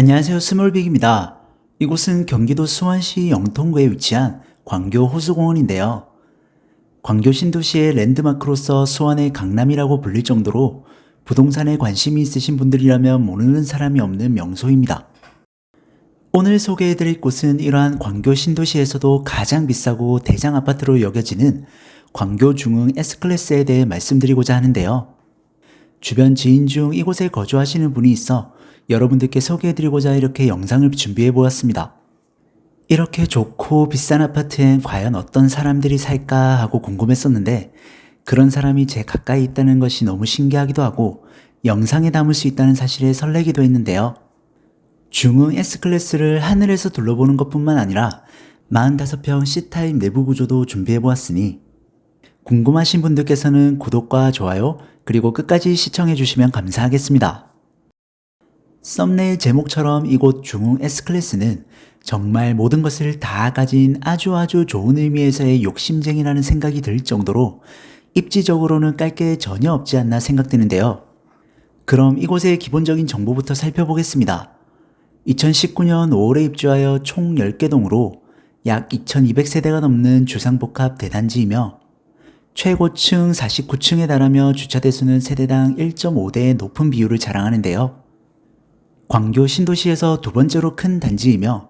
안녕하세요. 스몰빅입니다. 이곳은 경기도 수원시 영통구에 위치한 광교 호수공원인데요. 광교 신도시의 랜드마크로서 수원의 강남이라고 불릴 정도로 부동산에 관심이 있으신 분들이라면 모르는 사람이 없는 명소입니다. 오늘 소개해드릴 곳은 이러한 광교 신도시에서도 가장 비싸고 대장 아파트로 여겨지는 광교 중흥 S클래스에 대해 말씀드리고자 하는데요. 주변 지인 중 이곳에 거주하시는 분이 있어 여러분들께 소개해드리고자 이렇게 영상을 준비해 보았습니다. 이렇게 좋고 비싼 아파트엔 과연 어떤 사람들이 살까 하고 궁금했었는데 그런 사람이 제 가까이 있다는 것이 너무 신기하기도 하고 영상에 담을 수 있다는 사실에 설레기도 했는데요. 중흥 S클래스를 하늘에서 둘러보는 것 뿐만 아니라 45평 C타입 내부 구조도 준비해 보았으니 궁금하신 분들께서는 구독과 좋아요 그리고 끝까지 시청해 주시면 감사하겠습니다. 썸네일 제목처럼 이곳 중흥 S클래스는 정말 모든 것을 다 가진 아주 아주 좋은 의미에서의 욕심쟁이라는 생각이 들 정도로 입지적으로는 깔 게 전혀 없지 않나 생각되는데요. 그럼 이곳의 기본적인 정보부터 살펴보겠습니다. 2019년 5월에 입주하여 총 10개 동으로 약 2200세대가 넘는 주상복합 대단지이며 최고층 49층에 달하며 주차 대수는 세대당 1.5대의 높은 비율을 자랑하는데요. 광교 신도시에서 두 번째로 큰 단지이며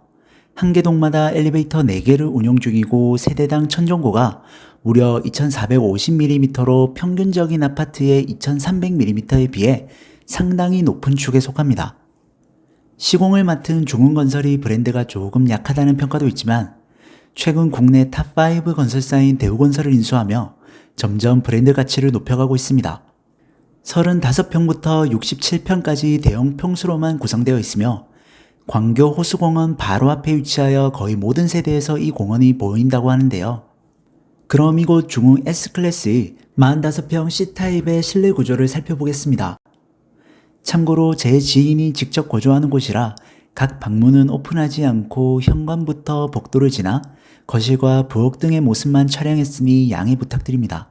한 개 동마다 엘리베이터 4개를 운영 중이고 세대당 천정고가 무려 2450mm로 평균적인 아파트의 2300mm에 비해 상당히 높은 축에 속합니다. 시공을 맡은 중흥건설이 브랜드가 조금 약하다는 평가도 있지만 최근 국내 탑5 건설사인 대우건설을 인수하며 점점 브랜드 가치를 높여가고 있습니다. 35평부터 67평까지 대형 평수로만 구성되어 있으며 광교 호수공원 바로 앞에 위치하여 거의 모든 세대에서 이 공원이 보인다고 하는데요. 그럼 이곳 중흥 S클래스의 45평 C타입의 실내 구조를 살펴보겠습니다. 참고로 제 지인이 직접 거주하는 곳이라 각 방문은 오픈하지 않고 현관부터 복도를 지나 거실과 부엌 등의 모습만 촬영했으니 양해 부탁드립니다.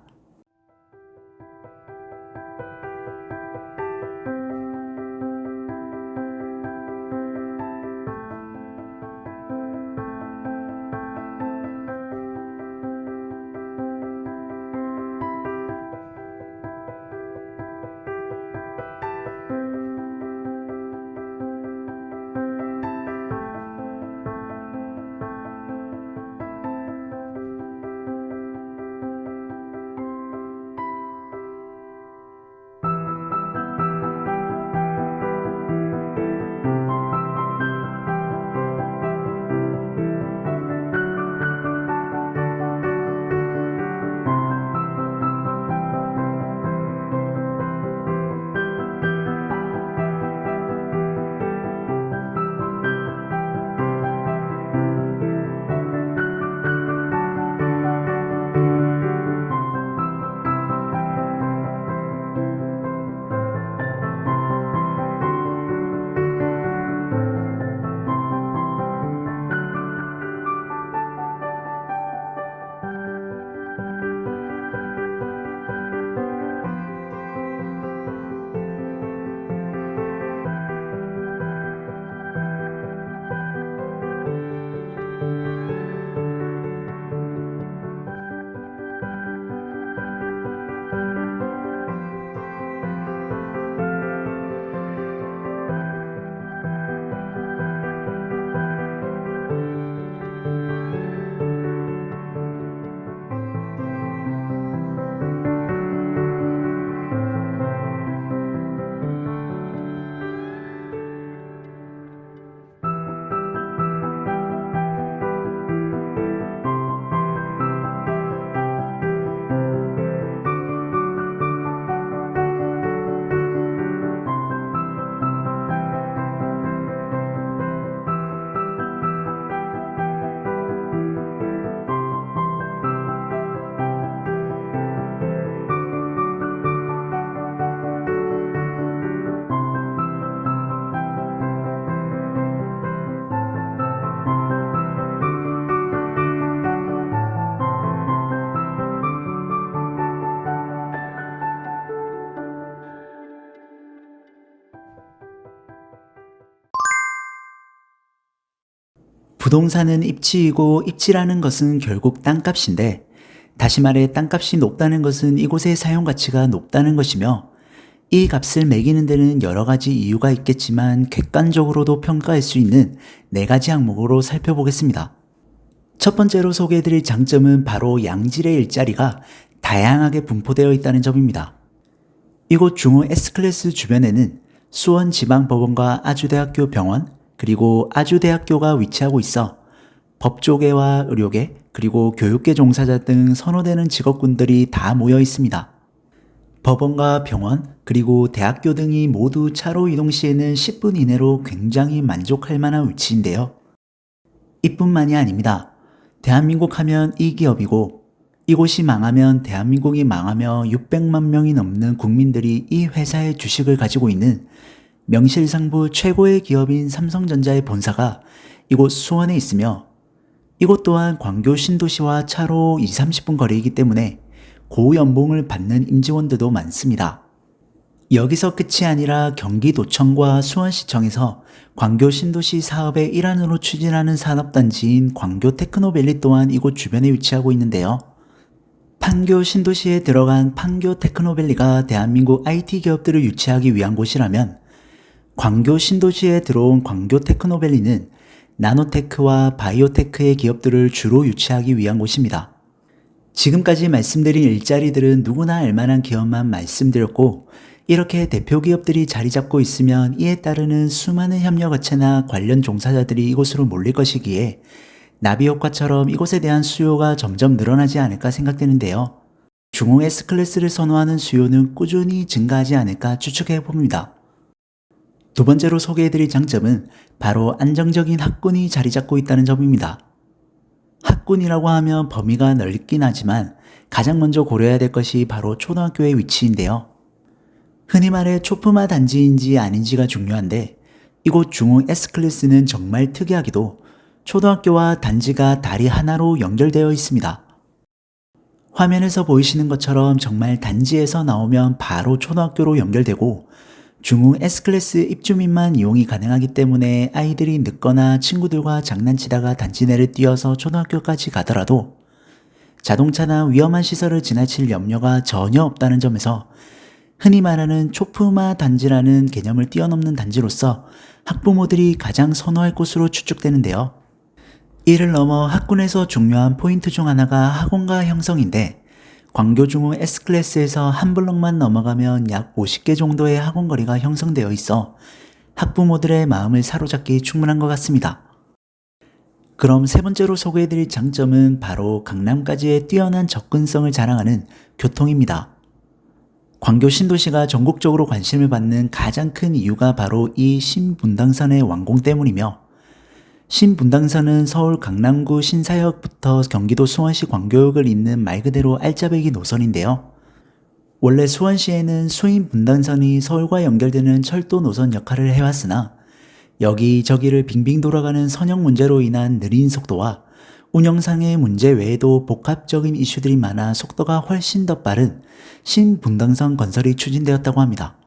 부동산은 입지이고 입지라는 것은 결국 땅값인데 다시 말해 땅값이 높다는 것은 이곳의 사용 가치가 높다는 것이며 이 값을 매기는 데는 여러 가지 이유가 있겠지만 객관적으로도 평가할 수 있는 네 가지 항목으로 살펴보겠습니다. 첫 번째로 소개해드릴 장점은 바로 양질의 일자리가 다양하게 분포되어 있다는 점입니다. 이곳 중호 S클래스 주변에는 수원 지방법원과 아주대학교 병원, 그리고 아주대학교가 위치하고 있어 법조계와 의료계, 그리고 교육계 종사자 등 선호되는 직업군들이 다 모여 있습니다. 법원과 병원, 그리고 대학교 등이 모두 차로 이동 시에는 10분 이내로 굉장히 만족할 만한 위치인데요. 이뿐만이 아닙니다. 대한민국 하면 이 기업이고 이곳이 망하면 대한민국이 망하며 600만 명이 넘는 국민들이 이 회사의 주식을 가지고 있는 명실상부 최고의 기업인 삼성전자의 본사가 이곳 수원에 있으며 이곳 또한 광교 신도시와 차로 2, 30분 거리이기 때문에 고연봉을 받는 임직원들도 많습니다. 여기서 끝이 아니라 경기도청과 수원시청에서 광교 신도시 사업의 일환으로 추진하는 산업단지인 광교 테크노밸리 또한 이곳 주변에 위치하고 있는데요. 판교 신도시에 들어간 판교 테크노밸리가 대한민국 IT 기업들을 유치하기 위한 곳이라면 광교 신도시에 들어온 광교 테크노밸리는 나노테크와 바이오테크의 기업들을 주로 유치하기 위한 곳입니다. 지금까지 말씀드린 일자리들은 누구나 알만한 기업만 말씀드렸고 이렇게 대표 기업들이 자리 잡고 있으면 이에 따르는 수많은 협력업체나 관련 종사자들이 이곳으로 몰릴 것이기에 나비 효과처럼 이곳에 대한 수요가 점점 늘어나지 않을까 생각되는데요. 중흥 S클래스를 선호하는 수요는 꾸준히 증가하지 않을까 추측해 봅니다. 두 번째로 소개해드릴 장점은 바로 안정적인 학군이 자리 잡고 있다는 점입니다. 학군이라고 하면 범위가 넓긴 하지만 가장 먼저 고려해야 될 것이 바로 초등학교의 위치인데요. 흔히 말해 초품화 단지인지 아닌지가 중요한데 이곳 중흥 S클래스는 정말 특이하게도 초등학교와 단지가 다리 하나로 연결되어 있습니다. 화면에서 보이시는 것처럼 정말 단지에서 나오면 바로 초등학교로 연결되고 중흥 S클래스 입주민만 이용이 가능하기 때문에 아이들이 늦거나 친구들과 장난치다가 단지 내를 뛰어서 초등학교까지 가더라도 자동차나 위험한 시설을 지나칠 염려가 전혀 없다는 점에서 흔히 말하는 초품화 단지라는 개념을 뛰어넘는 단지로서 학부모들이 가장 선호할 곳으로 추측되는데요. 이를 넘어 학군에서 중요한 포인트 중 하나가 학원가 형성인데 광교중흥 S클래스에서 한 블럭만 넘어가면 약 50개 정도의 학원 거리가 형성되어 있어 학부모들의 마음을 사로잡기 충분한 것 같습니다. 그럼 세 번째로 소개해드릴 장점은 바로 강남까지의 뛰어난 접근성을 자랑하는 교통입니다. 광교 신도시가 전국적으로 관심을 받는 가장 큰 이유가 바로 이 신분당선의 완공 때문이며 신분당선은 서울 강남구 신사역부터 경기도 수원시 광교역을 잇는 말 그대로 알짜배기 노선인데요. 원래 수원시에는 수인 분당선이 서울과 연결되는 철도 노선 역할을 해왔으나 여기저기를 빙빙 돌아가는 선형 문제로 인한 느린 속도와 운영상의 문제 외에도 복합적인 이슈들이 많아 속도가 훨씬 더 빠른 신분당선 건설이 추진되었다고 합니다.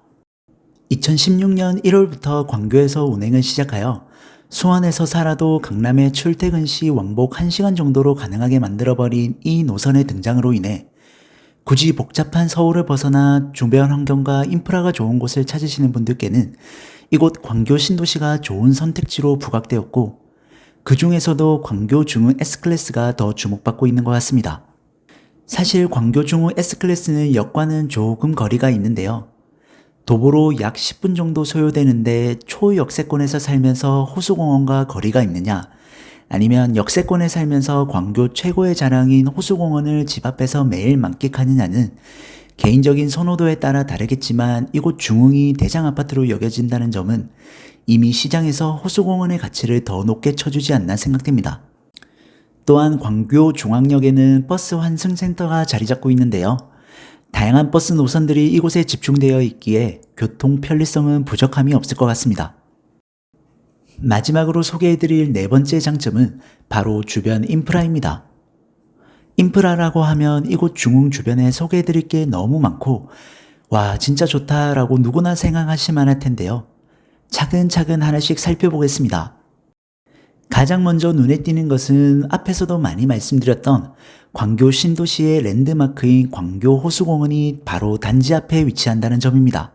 2016년 1월부터 광교에서 운행을 시작하여 수원에서 살아도 강남에 출퇴근 시 왕복 1시간 정도로 가능하게 만들어버린 이 노선의 등장으로 인해 굳이 복잡한 서울을 벗어나 주변 환경과 인프라가 좋은 곳을 찾으시는 분들께는 이곳 광교 신도시가 좋은 선택지로 부각되었고 그 중에서도 광교 중흥 S클래스가 더 주목받고 있는 것 같습니다. 사실 광교 중흥 S클래스는 역과는 조금 거리가 있는데요. 도보로 약 10분 정도 소요되는데 초역세권에서 살면서 호수공원과 거리가 있느냐? 아니면 역세권에 살면서 광교 최고의 자랑인 호수공원을 집 앞에서 매일 만끽하느냐는 개인적인 선호도에 따라 다르겠지만 이곳 중흥이 대장 아파트로 여겨진다는 점은 이미 시장에서 호수공원의 가치를 더 높게 쳐주지 않나 생각됩니다. 또한 광교 중앙역에는 버스 환승센터가 자리 잡고 있는데요. 다양한 버스 노선들이 이곳에 집중되어 있기에 교통 편리성은 부족함이 없을 것 같습니다. 마지막으로 소개해드릴 네 번째 장점은 바로 주변 인프라입니다. 인프라라고 하면 이곳 중흥 주변에 소개해드릴 게 너무 많고, 와, 진짜 좋다라고 누구나 생각하실 만할 텐데요. 차근차근 하나씩 살펴보겠습니다. 가장 먼저 눈에 띄는 것은 앞에서도 많이 말씀드렸던 광교 신도시의 랜드마크인 광교 호수공원이 바로 단지 앞에 위치한다는 점입니다.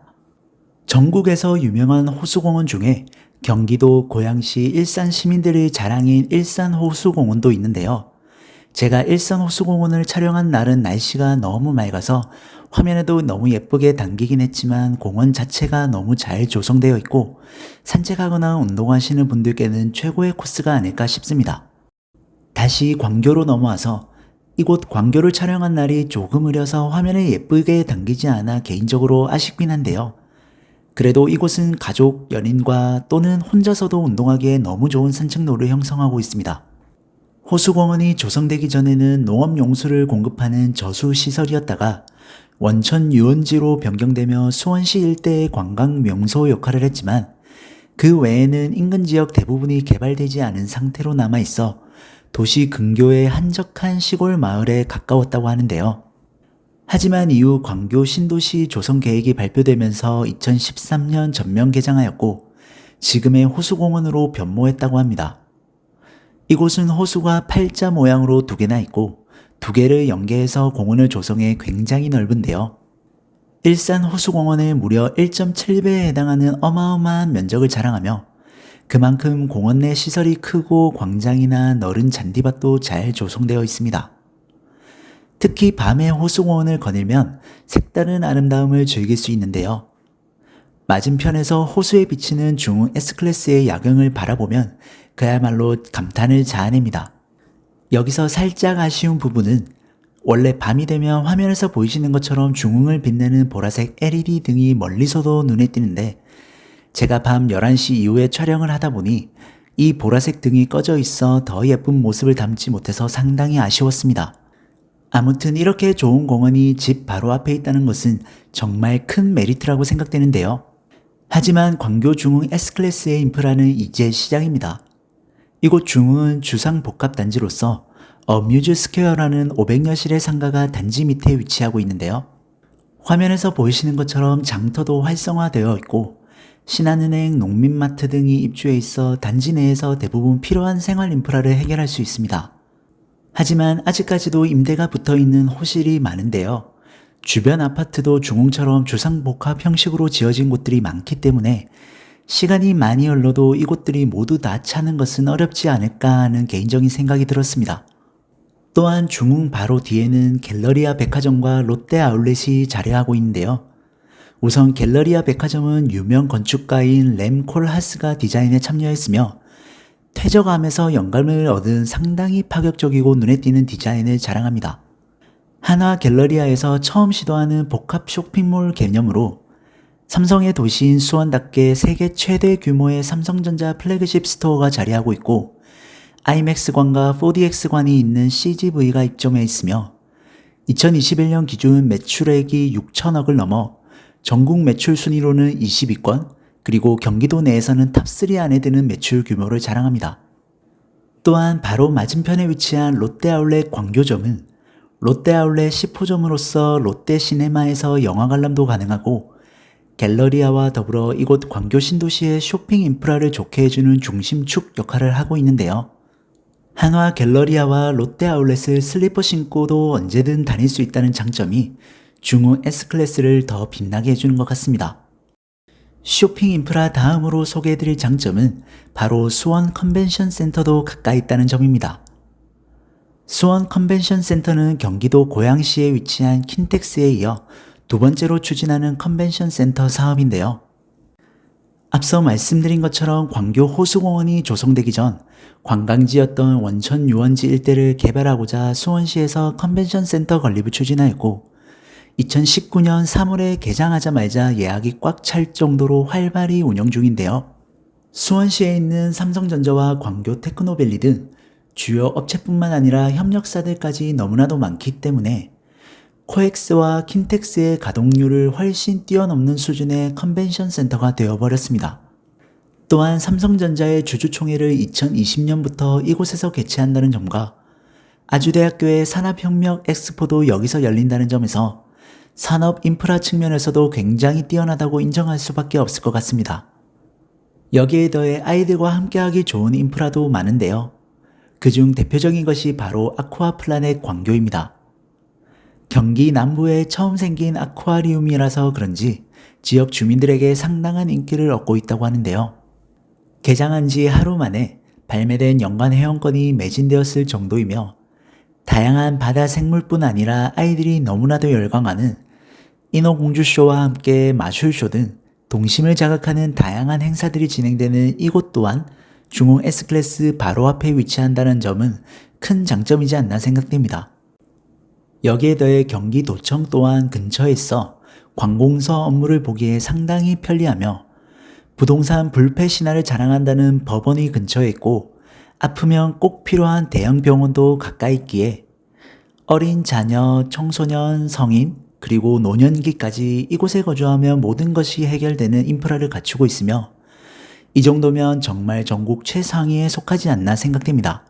전국에서 유명한 호수공원 중에 경기도 고양시 일산 시민들의 자랑인 일산 호수공원도 있는데요. 제가 일산 호수공원을 촬영한 날은 날씨가 너무 맑아서 화면에도 너무 예쁘게 담기긴 했지만 공원 자체가 너무 잘 조성되어 있고 산책하거나 운동하시는 분들께는 최고의 코스가 아닐까 싶습니다. 다시 광교로 넘어와서 이곳 광교를 촬영한 날이 조금 흐려서 화면에 예쁘게 담기지 않아 개인적으로 아쉽긴 한데요. 그래도 이곳은 가족, 연인과 또는 혼자서도 운동하기에 너무 좋은 산책로를 형성하고 있습니다. 호수공원이 조성되기 전에는 농업용수를 공급하는 저수시설이었다가 원천 유원지로 변경되며 수원시 일대의 관광 명소 역할을 했지만 그 외에는 인근 지역 대부분이 개발되지 않은 상태로 남아 있어 도시 근교의 한적한 시골 마을에 가까웠다고 하는데요. 하지만 이후 광교 신도시 조성 계획이 발표되면서 2013년 전면 개장하였고 지금의 호수공원으로 변모했다고 합니다. 이곳은 호수가 팔자 모양으로 두 개나 있고 두 개를 연계해서 공원을 조성해 굉장히 넓은데요. 일산 호수공원의 무려 1.7배에 해당하는 어마어마한 면적을 자랑하며 그만큼 공원 내 시설이 크고 광장이나 너른 잔디밭도 잘 조성되어 있습니다. 특히 밤에 호수공원을 거닐면 색다른 아름다움을 즐길 수 있는데요. 맞은편에서 호수에 비치는 중흥 S클래스의 야경을 바라보면 그야말로 감탄을 자아냅니다. 여기서 살짝 아쉬운 부분은 원래 밤이 되면 화면에서 보이시는 것처럼 중흥을 빛내는 보라색 LED 등이 멀리서도 눈에 띄는데 제가 밤 11시 이후에 촬영을 하다 보니 이 보라색 등이 꺼져 있어 더 예쁜 모습을 담지 못해서 상당히 아쉬웠습니다. 아무튼 이렇게 좋은 공원이 집 바로 앞에 있다는 것은 정말 큰 메리트라고 생각되는데요. 하지만 광교 중흥 S클래스의 인프라는 이제 시작입니다. 이곳 중흥은 주상복합단지로서 어뮤즈 스퀘어라는 500여 실의 상가가 단지 밑에 위치하고 있는데요. 화면에서 보이시는 것처럼 장터도 활성화되어 있고 신한은행, 농민마트 등이 입주해 있어 단지 내에서 대부분 필요한 생활 인프라를 해결할 수 있습니다. 하지만 아직까지도 임대가 붙어 있는 호실이 많은데요. 주변 아파트도 중흥처럼 주상복합 형식으로 지어진 곳들이 많기 때문에 시간이 많이 흘러도 이곳들이 모두 다 차는 것은 어렵지 않을까 하는 개인적인 생각이 들었습니다. 또한 중흥 바로 뒤에는 갤러리아 백화점과 롯데 아울렛이 자리하고 있는데요. 우선 갤러리아 백화점은 유명 건축가인 램 콜하스가 디자인에 참여했으며 퇴적암에서 영감을 얻은 상당히 파격적이고 눈에 띄는 디자인을 자랑합니다. 한화 갤러리아에서 처음 시도하는 복합 쇼핑몰 개념으로 삼성의 도시인 수원답게 세계 최대 규모의 삼성전자 플래그십 스토어가 자리하고 있고 IMAX관과 4DX관이 있는 CGV가 입점해 있으며 2021년 기준 매출액이 6천억을 넘어 전국 매출 순위로는 20위권 그리고 경기도 내에서는 탑3 안에 드는 매출 규모를 자랑합니다. 또한 바로 맞은편에 위치한 롯데아울렛 광교점은 롯데아울렛 10호점으로서 롯데 시네마에서 영화 관람도 가능하고 갤러리아와 더불어 이곳 광교 신도시의 쇼핑 인프라를 좋게 해주는 중심축 역할을 하고 있는데요. 한화 갤러리아와 롯데 아울렛을 슬리퍼 신고도 언제든 다닐 수 있다는 장점이 중후 S클래스를 더 빛나게 해주는 것 같습니다. 쇼핑 인프라 다음으로 소개해드릴 장점은 바로 수원 컨벤션 센터도 가까이 있다는 점입니다. 수원 컨벤션 센터는 경기도 고양시에 위치한 킨텍스에 이어 두 번째로 추진하는 컨벤션 센터 사업인데요. 앞서 말씀드린 것처럼 광교 호수공원이 조성되기 전 관광지였던 원천 유원지 일대를 개발하고자 수원시에서 컨벤션 센터 건립을 추진하였고 2019년 3월에 개장하자마자 예약이 꽉 찰 정도로 활발히 운영 중인데요. 수원시에 있는 삼성전자와 광교 테크노밸리 등 주요 업체뿐만 아니라 협력사들까지 너무나도 많기 때문에 코엑스와 킨텍스의 가동률을 훨씬 뛰어넘는 수준의 컨벤션 센터가 되어버렸습니다. 또한 삼성전자의 주주총회를 2020년부터 이곳에서 개최한다는 점과 아주대학교의 산업혁명 엑스포도 여기서 열린다는 점에서 산업 인프라 측면에서도 굉장히 뛰어나다고 인정할 수밖에 없을 것 같습니다. 여기에 더해 아이들과 함께하기 좋은 인프라도 많은데요. 그중 대표적인 것이 바로 아쿠아 플라넷 광교입니다. 경기 남부에 처음 생긴 아쿠아리움이라서 그런지 지역 주민들에게 상당한 인기를 얻고 있다고 하는데요. 개장한 지 하루 만에 발매된 연간 회원권이 매진되었을 정도이며 다양한 바다 생물뿐 아니라 아이들이 너무나도 열광하는 인어공주쇼와 함께 마술쇼 등 동심을 자극하는 다양한 행사들이 진행되는 이곳 또한 중흥 S클래스 바로 앞에 위치한다는 점은 큰 장점이지 않나 생각됩니다. 여기에 더해 경기도청 또한 근처에 있어 관공서 업무를 보기에 상당히 편리하며 부동산 불패 신화를 자랑한다는 법원이 근처에 있고 아프면 꼭 필요한 대형 병원도 가까이 있기에 어린 자녀, 청소년, 성인, 그리고 노년기까지 이곳에 거주하면 모든 것이 해결되는 인프라를 갖추고 있으며 이 정도면 정말 전국 최상위에 속하지 않나 생각됩니다.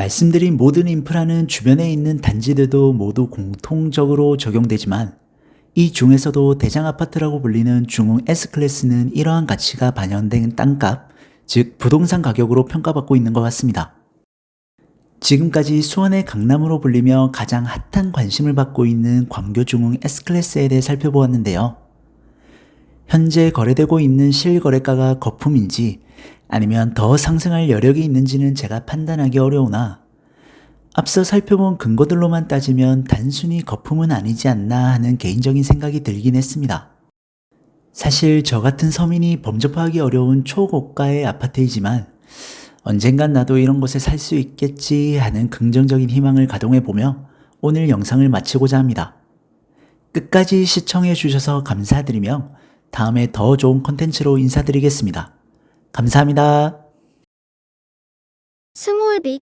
말씀드린 모든 인프라는 주변에 있는 단지들도 모두 공통적으로 적용되지만 이 중에서도 대장 아파트라고 불리는 중흥 S클래스는 이러한 가치가 반영된 땅값, 즉 부동산 가격으로 평가받고 있는 것 같습니다. 지금까지 수원의 강남으로 불리며 가장 핫한 관심을 받고 있는 광교 중흥 S클래스에 대해 살펴보았는데요. 현재 거래되고 있는 실거래가가 거품인지 아니면 더 상승할 여력이 있는지는 제가 판단하기 어려우나 앞서 살펴본 근거들로만 따지면 단순히 거품은 아니지 않나 하는 개인적인 생각이 들긴 했습니다. 사실 저 같은 서민이 범접하기 어려운 초고가의 아파트이지만 언젠간 나도 이런 곳에 살 수 있겠지 하는 긍정적인 희망을 가동해 보며 오늘 영상을 마치고자 합니다. 끝까지 시청해 주셔서 감사드리며 다음에 더 좋은 컨텐츠로 인사드리겠습니다. 감사합니다. 스몰 빅